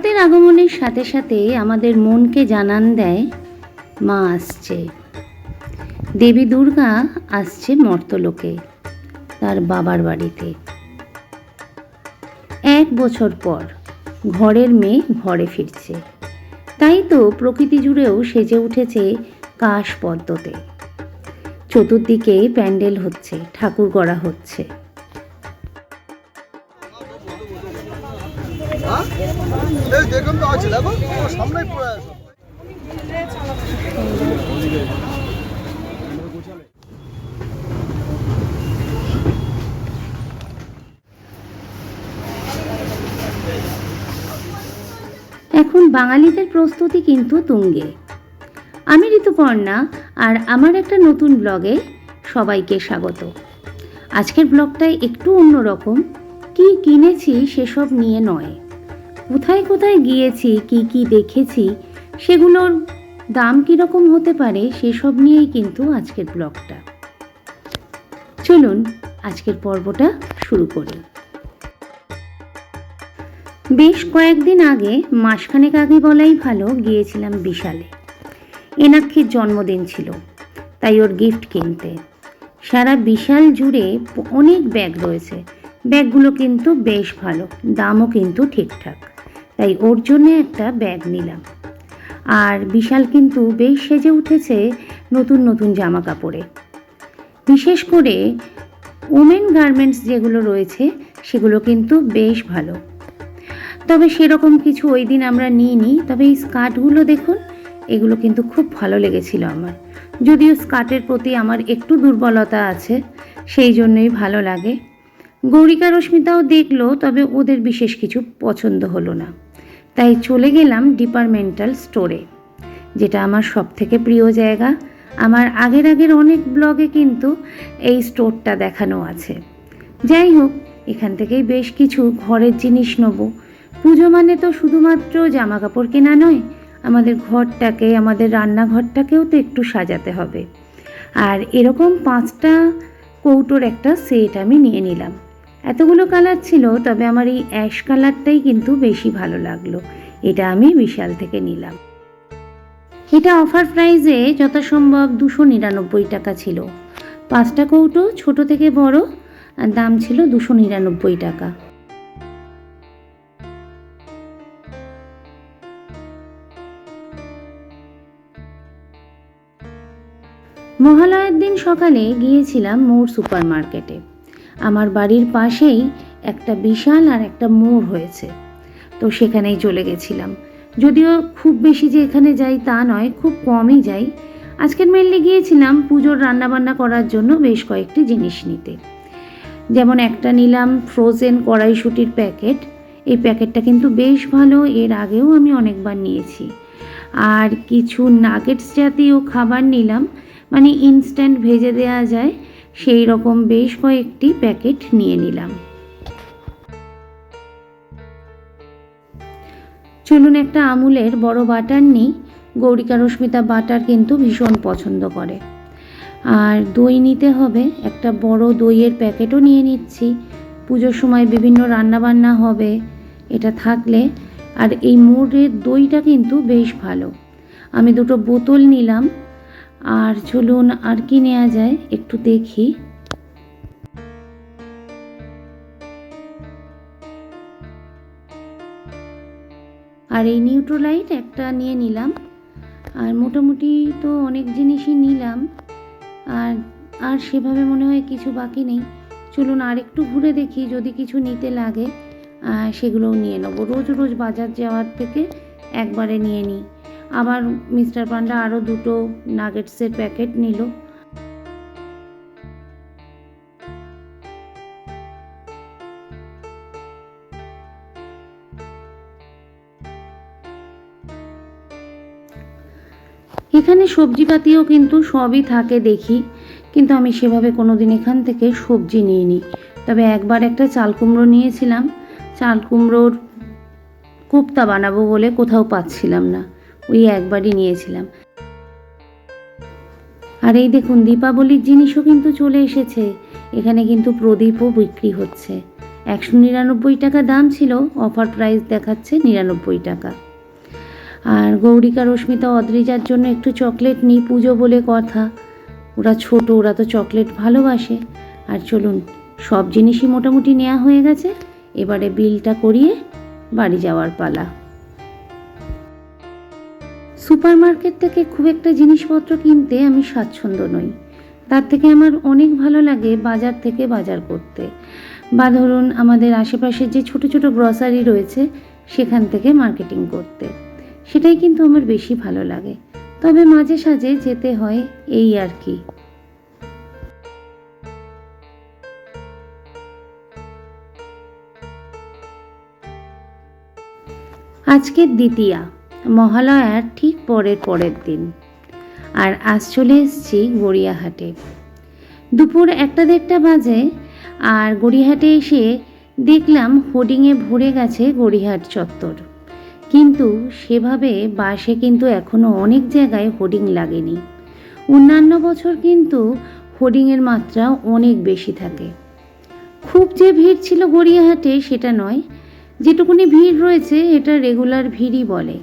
শরতের আগমনের সাথে সাথে আমাদের মনকে জানান দেয়, মা আসছে। দেবী দুর্গা আসছে মর্তলোকে, তার বাবার বাড়িতে। এক বছর পর ঘরের মেয়ে ঘরে ফিরছে। তাই তো প্রকৃতি জুড়েও সেজে উঠেছে কাশ পদ্মতে চতুর্দিকে প্যান্ডেল হচ্ছে, ঠাকুর গড়া হচ্ছে। এখন বাঙালিদের প্রস্তুতি কিন্তু তুঙ্গে। আমি ঋতুপর্ণা, আর আমার একটা নতুন ব্লগে সবাইকে স্বাগত। আজকের ব্লগটাই একটু অন্যরকম। কি কিনেছি সেসব নিয়ে নয়। কোথায় কোথায় গিয়েছি, কি কি দেখেছি, সেগুলোর দাম কীরকম হতে পারে, সেসব নিয়েই কিন্তু আজকের ব্লগটা। চলুন আজকের পর্বটা শুরু করি। বেশ কয়েকদিন আগে মাসখানেক আগে বলাই ভালো গিয়েছিলাম বিশালে। এনাক্ষীর জন্মদিন ছিল, তাই ওর গিফট কিনতে। সারা বিশাল জুড়ে অনেক ব্যাগ রয়েছে, ব্যাগগুলো কিন্তু বেশ ভালো, দামও কিন্তু ঠিকঠাক। তাই ওর জন্য একটা ব্যাগ নিলাম। আর বিশাল কিন্তু বেশ সেজে উঠেছে নতুন নতুন জামা কাপড়ে বিশেষ করে ওমেন গার্মেন্টস যেগুলো রয়েছে, সেগুলো কিন্তু বেশ ভালো। তবে সেরকম কিছু ওই দিন আমরা নিইনি, তবে এই স্কার্টগুলো দেখুন, এগুলো কিন্তু খুব ভালো লেগেছিল আমার। যদিও স্কার্টের প্রতি আমার একটু দুর্বলতা আছে, সেই জন্যই ভালো লাগে। গৌরিকা রশ্মিতাও দেখল, তবে ওদের বিশেষ কিছু পছন্দ হলো না। তাই চলে গেলাম ডিপার্টমেন্টাল স্টোরে যেটা আমার সব থেকে প্রিয় জায়গা। আমার আগের আগের অনেক ব্লগে কিন্তু এই স্টোরটা দেখানো আছে। যাই হোক, এখান থেকেই বেশ কিছু ঘরের জিনিস নেব। পুজো মানে তো শুধুমাত্র জামা কাপড় কেনা নয়, আমাদের ঘরটাকে, আমাদের রান্নাঘরটাকেও তো একটু সাজাতে হবে। আর এরকম পাঁচটা কৌটোর একটা সেট আমি নিয়ে নিলাম। এতগুলো কালার ছিল, তবে আমার এই অ্যাশ কালারটাই কিন্তু বেশি ভালো লাগল। এটা আমি বিশাল থেকে নিলাম। এটা অফার প্রাইসে যথাসম্ভব দুশো নিরানব্বই টাকা ছিল। পাঁচটা কৌটো, ছোট থেকে বড় দাম ছিল দুশো নিরানব্বই টাকা। মহালয়ের দিন সকালে গিয়েছিলাম মোড় সুপার মার্কেটে আমার বাড়ির পাশেই একটা বিশাল আর একটা মোড় হয়েছে। তো সেখানেই চলে গেছিলাম। যদিও খুব বেশি যে এখানে যাই তা নয়, খুব কমই যাই। আজকের মেনলি গিয়েছিলাম পুজোর রান্নাবান্না করার জন্য বেশ কয়েকটি জিনিস নিতে। যেমন একটা নিলাম ফ্রোজেন কড়াইশুটির প্যাকেট। এই প্যাকেটটা কিন্তু বেশ ভালো, এর আগেও আমি অনেকবার নিয়েছি। আর কিছু নাগেটস জাতীয় খাবার নিলাম মানে ইনস্ট্যান্ট ভেজে দেওয়া যায়। সেই রকম বেশ কয়েকটি প্যাকেট নিয়ে নিলাম। চলুন একটা আমুলের বড় বাটার নিই। গৌরিকা রশ্মিতা বাটার কিন্তু ভীষণ পছন্দ করে। আর দই নিতে হবে, একটা বড় দইয়ের প্যাকেটও নিয়ে নিচ্ছি। পুজোর সময় বিভিন্ন রান্নাবান্না হবে, এটা থাকলে। আর এই মোড়ের দইটা কিন্তু বেশ ভালো। আমি দুটো বোতল নিলাম। আর চলুন আর কি নেওয়া যায় একটু দেখি। আর এই নিউট্রোলাইট একটা নিয়ে নিলাম। আর মোটামুটি তো অনেক জিনিসই নিলাম। আর আর সেভাবে মনে হয় কিছু বাকি নেই। চলুন আর একটু ঘুরে দেখি যদি কিছু নিতে লাগে। সেগুলোও নিয়ে নেব। রোজ রোজ বাজার যাওয়ার থেকে একবারে নিয়ে নিই। আবার মিস্টার পান্ডা আরও দুটো নাগেটসের প্যাকেট নিল। এখানে সবজিপাতিও কিন্তু সবই থাকে দেখি, কিন্তু আমি সেভাবে কোনো দিন এখান থেকে সবজি নিইনি। তবে একবার একটা চাল কুমড়ো নিয়েছিলাম, চাল কুমড়োর কোপ্তা বানাবো বলে কোথাও পাচ্ছিলাম না। ওই একবারই নিয়েছিলাম। আর এই দেখুন, দীপাবলির জিনিসও কিন্তু চলে এসেছে। এখানে কিন্তু প্রদীপও বিক্রি হচ্ছে। একশো নিরানব্বই টাকা দাম ছিল, অফার প্রাইস দেখাচ্ছে নিরানব্বই টাকা। আর গৌরিকা, রশ্মিতা, অদ্রিজার জন্য একটু চকলেট নিই পুজো বলে কথা। ওরা ছোট, ওরা তো চকলেট ভালোবাসে। আর চলুন, সব জিনিসই মোটামুটি নেওয়া হয়ে গেছে। এবারে বিলটা করিয়ে বাড়ি যাওয়ার পালা। সুপার মার্কেট থেকে খুব একটা জিনিসপত্র কিনতে আমি স্বাচ্ছন্দ্য নই। তার থেকে আমার অনেক ভালো লাগে বাজার থেকে বাজার করতে। বা ধরুন, আমাদের আশেপাশে যে ছোট ছোট গ্রসারি রয়েছে, সেখান থেকে মার্কেটিং করতে। সেটাই কিন্তু আমার বেশি ভালো লাগে। তবে মাঝে সাঝে যেতে হয় এই আর কি। আজকের দ্বিতীয়া। মহালয়ার ঠিক পরের পরের দিন। আর আজ চলে এসেছি গড়িয়াহাটে। দুপুর একটা দেড়টা বাজে আর গড়িয়াহাটে এসে দেখলাম হোর্ডিংয়ে ভরে গেছে গড়িয়াহাট চত্বর। কিন্তু সেভাবে বাসে কিন্তু এখনও অনেক জায়গায় হোর্ডিং লাগেনি। অন্যান্য বছর কিন্তু হোর্ডিংয়ের মাত্রা অনেক বেশি থাকে। খুব যে ভিড় ছিল গড়িয়াহাটে সেটা নয়, যেটুকুনি ভিড় রয়েছে এটা রেগুলার ভিড়ই বলে।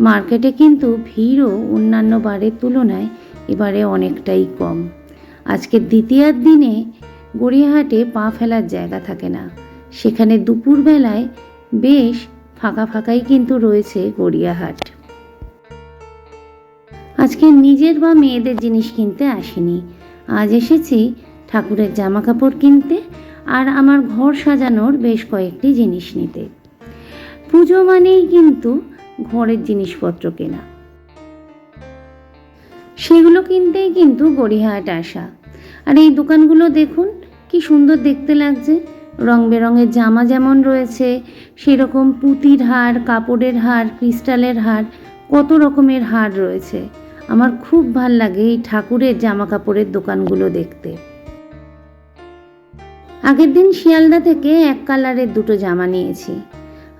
মার্কেটে কিন্তু ভিড়ও অন্যান্য বারের তুলনায় এবারে অনেকটাই কম। আজকের দ্বিতীয়ার দিনে গড়িয়াহাটে পা ফেলার জায়গা থাকে না। সেখানে দুপুরবেলায় বেশ ফাঁকা ফাঁকাই কিন্তু রয়েছে গড়িয়াহাট। আজকে নিজের বা মেয়েদের জিনিস কিনতে আসিনি। আজ এসেছি ঠাকুরের জামা কাপড় কিনতে আর আমার ঘর সাজানোর বেশ কয়েকটি জিনিস নিতে। পুজো মানেই কিন্তু ঘরের জিনিসপত্র কেনা। সেগুলো কিনতেই কিন্তু গড়িহাট আসা। আর এই দোকানগুলো দেখুন, কি সুন্দর দেখতে লাগছে। রং বেরঙের জামা যেমন রয়েছে, সেরকম পুঁতির হার, কাপড়ের হার, ক্রিস্টালের হার, কত রকমের হার রয়েছে। আমার খুব ভালো লাগে এই ঠাকুরের জামা কাপড়ের দোকানগুলো দেখতে। আগের দিন শিয়ালদা থেকে এক কালারের দুটো জামা নিয়েছি।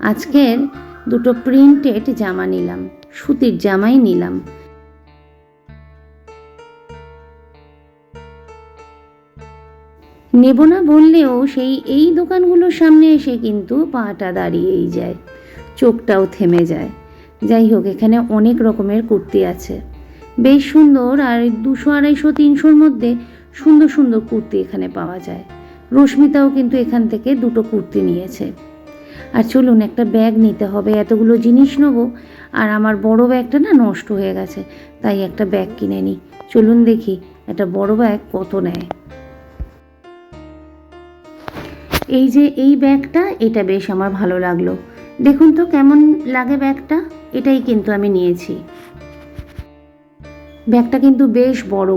আজকের দুটো প্রিন্টেড জামা নিলাম, সুতির জামাই নিলাম। নেব না বললেও সেই এই দোকানগুলোর সামনে এসে কিন্তু পাটা দাঁড়িয়েই যায়, চোখটাও থেমে যায়। যাই হোক, এখানে অনেক রকমের কুর্তি আছে। বেশ সুন্দর আর দুশো, আড়াইশো, তিনশোর মধ্যে সুন্দর সুন্দর কুর্তি এখানে পাওয়া যায়। রশ্মিতাও কিন্তু এখান থেকে দুটো কুর্তি নিয়েছে। আর চলুন, একটা ব্যাগ নিতে হবে, এতগুলো জিনিস নেব। আর আমার বড় ব্যাগটা না নষ্ট হয়ে গেছে, তাই একটা ব্যাগ কিনে নিই চলুন দেখি, একটা বড় ব্যাগ কত নেয়। এই যে এই ব্যাগটা এটা বেশ আমার ভালো লাগল। দেখুন তো কেমন লাগে ব্যাগটা এটাই কিন্তু আমি নিয়েছি। ব্যাগটা কিন্তু বেশ বড়,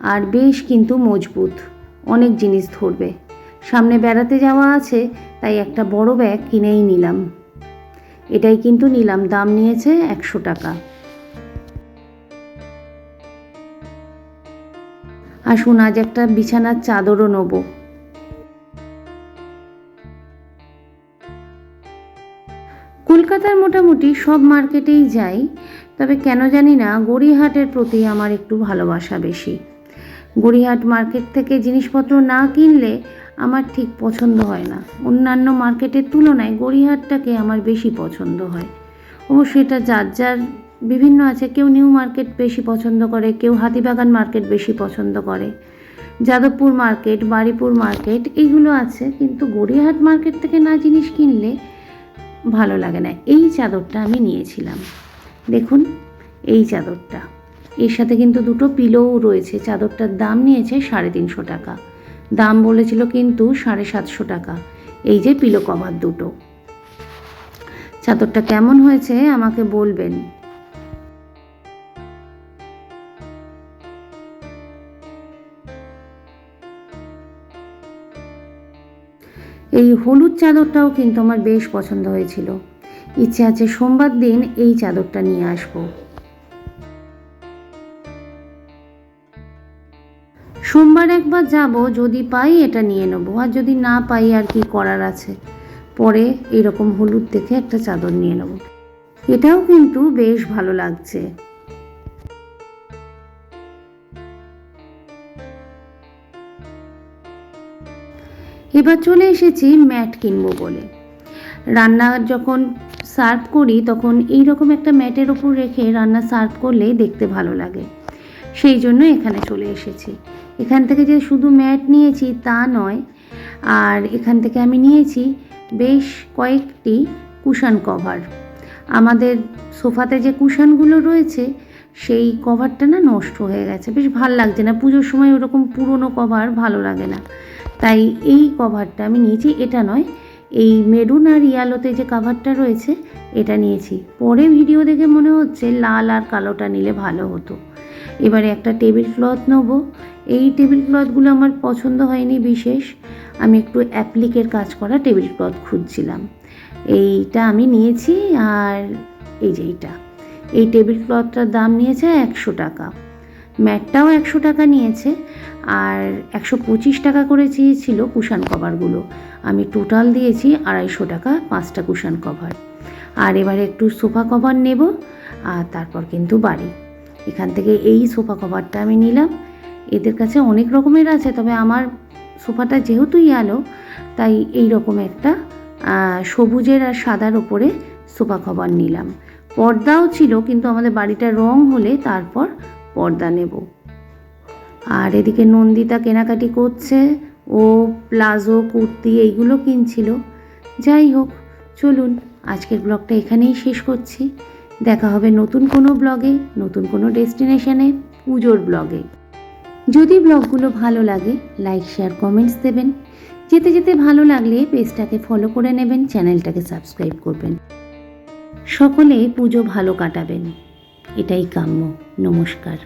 আর বেশ কিন্তু মজবুত, অনেক জিনিস ধরবে। সামনে বেড়াতে যাওয়া আছে, তাই একটা বড় ব্যাগ কিনেই নিলাম। এটাই কিন্তু নিলাম, দাম নিয়েছে একশো টাকা। আসুন, আজ একটা বিছানার চাদরও নেব। কলকাতার মোটামুটি সব মার্কেটেই যাই, তবে কেন জানি না, গড়িয়াহাটের প্রতি আমার একটু ভালোবাসা বেশি। গড়িয়াহাট মার্কেট থেকে জিনিসপত্র না কিনলে আমার ঠিক পছন্দ হয় না। অন্যান্য মার্কেটের তুলনায় গড়িয়াহাটটাকে আমার বেশি পছন্দ হয়। অবশ্য এটা যার যার বিভিন্ন আছে, কেউ নিউ মার্কেট বেশি পছন্দ করে, কেউ হাতিবাগান মার্কেট বেশি পছন্দ করে। যাদবপুর মার্কেট, বারিপুর মার্কেট এইগুলো আছে, কিন্তু গড়িয়াহাট মার্কেট থেকে না জিনিস কিনলে ভালো লাগে না। এই চাদরটা আমি নিয়েছিলাম। দেখুন, এই চাদরটা। এর সাথে কিন্তু দুটো পিলোও রয়েছে। চাদরটার দাম নিয়েছে সাড়ে তিনশো টাকা। দাম বলেছিল কিন্তু সাড়ে সাতশো টাকা। এই যে পিলো কভার দুটো। চাদরটা কেমন হয়েছে আমাকে বলবেন। এই হলুদ চাদরটাও কিন্তু আমার বেশ পছন্দ হয়েছিল। ইচ্ছে আছে সোমবার দিন এই চাদরটা নিয়ে আসব। সোমবার একবার যাব, যদি পাই এটা নিয়ে নেব। আর যদি না পাই, আর কি করার আছে? পরে এরকম হলুদ দেখে একটা চাদর নিয়ে নেব। এটাও কিন্তু বেশ ভালো লাগছে। এবার চলে এসেছি ম্যাট কিনবো বলে। রান্না যখন সার্ভ করি, তখন এই রকম একটা ম্যাটের ওপর রেখে রান্না সার্ভ করলে দেখতে ভালো লাগে। সেই জন্য এখানে চলে এসেছি। এখান থেকে যে শুধু ম্যাট নিয়েছি তা নয়, আর এখান থেকে আমি নিয়েছি বেশ কয়েকটি কুশন কভার। আমাদের সোফাতে যে কুশনগুলো রয়েছে, সেই কভারটা না নষ্ট হয়ে গেছে। বেশ ভালো লাগছে না। পুজোর সময় ওরকম পুরনো কভার ভালো লাগে না। তাই এই কভারটা আমি নিয়েছি। এটা নয়, এই মেরুন আর ইয়ালোতে যে কাভারটা রয়েছে, এটা নিয়েছি। পরে ভিডিও দেখে মনে হচ্ছে লাল আর কালোটা নিলে ভালো হতো। এবারে একটা টেবিল ক্লথ নেব। এই টেবিল ক্লথগুলো আমার পছন্দ হয়নি বিশেষ। আমি একটু অ্যাপ্লিকের কাজ করা টেবিল ক্লথ খুঁজছিলাম। এইটা আমি নিয়েছি আর এই যে এইটা। এই টেবিল ক্লথটার দাম নিয়েছে একশো টাকা। ম্যাটটাও একশো টাকা নিয়েছে। আর একশো পঁচিশ টাকা করে চেয়েছিল কুশান কভারগুলো আমি টোটাল দিয়েছি আড়াইশো টাকা, পাঁচটা কুশান কভার আর এবারে একটু সোফা কভার নেব, আর তারপর কিন্তু বাড়ি। এখান থেকে এই সোফা কভারটা আমি নিলাম। এদের কাছে অনেক রকমের আছে, তবে আমার সোফাটা যেহেতু ইয়ালো তাই এই রকম একটা সবুজের আর সাদার ওপরে সোফা কভার নিলাম। পর্দাও ছিল, কিন্তু আমাদের বাড়িটা রং হলে তারপর পর্দা নেব। আর এদিকে নন্দিতা কেনাকাটি করছে, ও প্লাজো, কুর্তি এইগুলো কিনছিল। যাই হোক, চলুন, আজকের ব্লগটা এখানেই শেষ করছি। দেখা হবে নতুন কোনো ব্লগে, নতুন কোনো ডেস্টিনেশনে, পুজোর ব্লগে। যদি ব্লগগুলো ভালো লাগে, লাইক, শেয়ার, কমেন্টস দেবেন। যেতে যেতে ভালো লাগলে পেজটাকে ফলো করে নেবেন, চ্যানেলটাকে সাবস্ক্রাইব করবেন। সকলে পুজো ভালো কাটাবেন। এটাই কাম্য। নমস্কার।